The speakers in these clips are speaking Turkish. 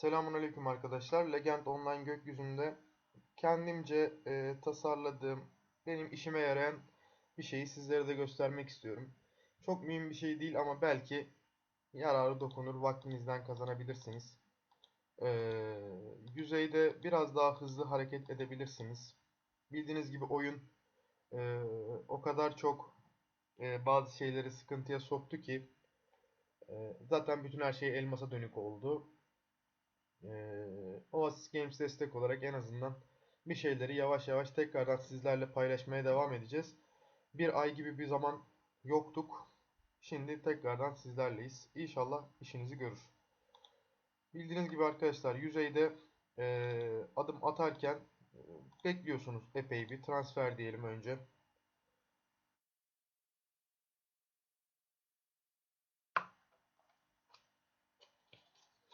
Selamünaleyküm arkadaşlar. Legend Online gökyüzünde kendimce e, tasarladığım, benim işime yarayan bir şeyi sizlere de göstermek istiyorum. Çok mühim bir şey değil ama belki yararı dokunur, vaktinizden kazanabilirsiniz. E, yüzeyde biraz daha hızlı hareket edebilirsiniz. Bildiğiniz gibi oyun e, o kadar çok e, bazı şeyleri sıkıntıya soktu ki e, zaten bütün her şey elmasa dönük oldu. Ee, Oasis Games destek olarak en azından bir şeyleri yavaş yavaş tekrardan sizlerle paylaşmaya devam edeceğiz. Bir ay gibi bir zaman yoktuk. Şimdi tekrardan sizlerleyiz. İnşallah işinizi görür. Bildiğiniz gibi arkadaşlar yüzeyde e, adım atarken e, bekliyorsunuz epey bir transfer diyelim önce.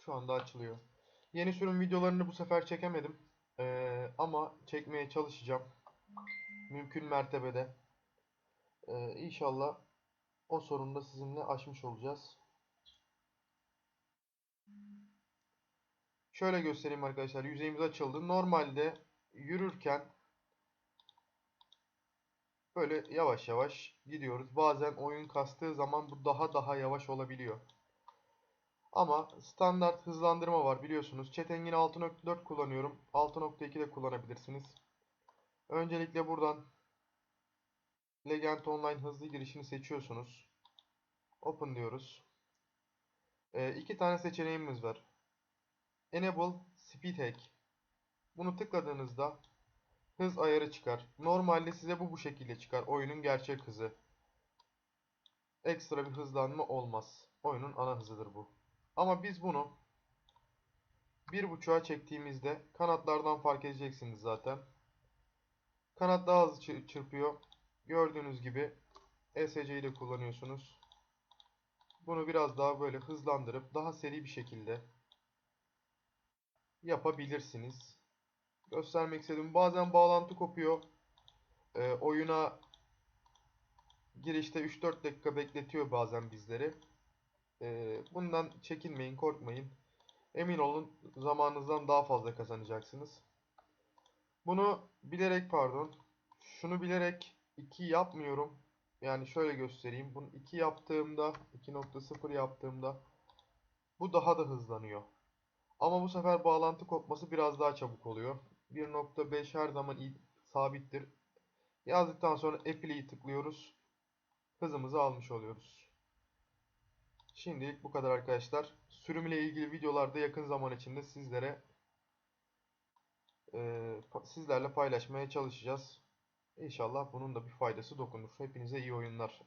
Şu anda açılıyor. Yeni sürüm videolarını bu sefer çekemedim. Ee, ama çekmeye çalışacağım. Mümkün mertebede. Ee, inşallah o sorunu da sizinle aşmış olacağız. Şöyle göstereyim arkadaşlar. Yüzeyimiz açıldı. Normalde yürürken böyle yavaş yavaş gidiyoruz. Bazen oyun kastığı zaman bu daha daha yavaş olabiliyor. Ama standart hızlandırma var biliyorsunuz. Chat Engine 6.4 kullanıyorum. 6.2 de kullanabilirsiniz. Öncelikle buradan Legend Online hızlı girişini seçiyorsunuz. Open diyoruz. Ee, iki tane seçeneğimiz var. Enable Speed Hack. Bunu tıkladığınızda hız ayarı çıkar. Normalde size bu bu şekilde çıkar. Oyunun gerçek hızı. Ekstra bir hızlanma olmaz. Oyunun ana hızıdır bu. Ama biz bunu bir buçuğa çektiğimizde kanatlardan fark edeceksiniz zaten. Kanat daha hızlı çı- çırpıyor. Gördüğünüz gibi ESC'yi de kullanıyorsunuz. Bunu biraz daha böyle hızlandırıp daha seri bir şekilde yapabilirsiniz. Göstermek istedim. Bazen bağlantı kopuyor. Ee, oyuna girişte 3-4 dakika bekletiyor bazen bizleri. Ee, bundan çekinmeyin, korkmayın. Emin olun zamanınızdan daha fazla kazanacaksınız. Bunu bilerek pardon, şunu bilerek 2 yapmıyorum. Yani şöyle göstereyim. Bunu 2 yaptığımda, 2.0 yaptığımda bu daha da hızlanıyor. Ama bu sefer bağlantı kopması biraz daha çabuk oluyor. 1.5 her zaman sabittir. Yazdıktan sonra Apple'i tıklıyoruz. Hızımızı almış oluyoruz. Şimdilik bu kadar arkadaşlar. Sürüm ile ilgili videolarda yakın zaman içinde sizlere e, sizlerle paylaşmaya çalışacağız. İnşallah bunun da bir faydası dokunur. Hepinize iyi oyunlar.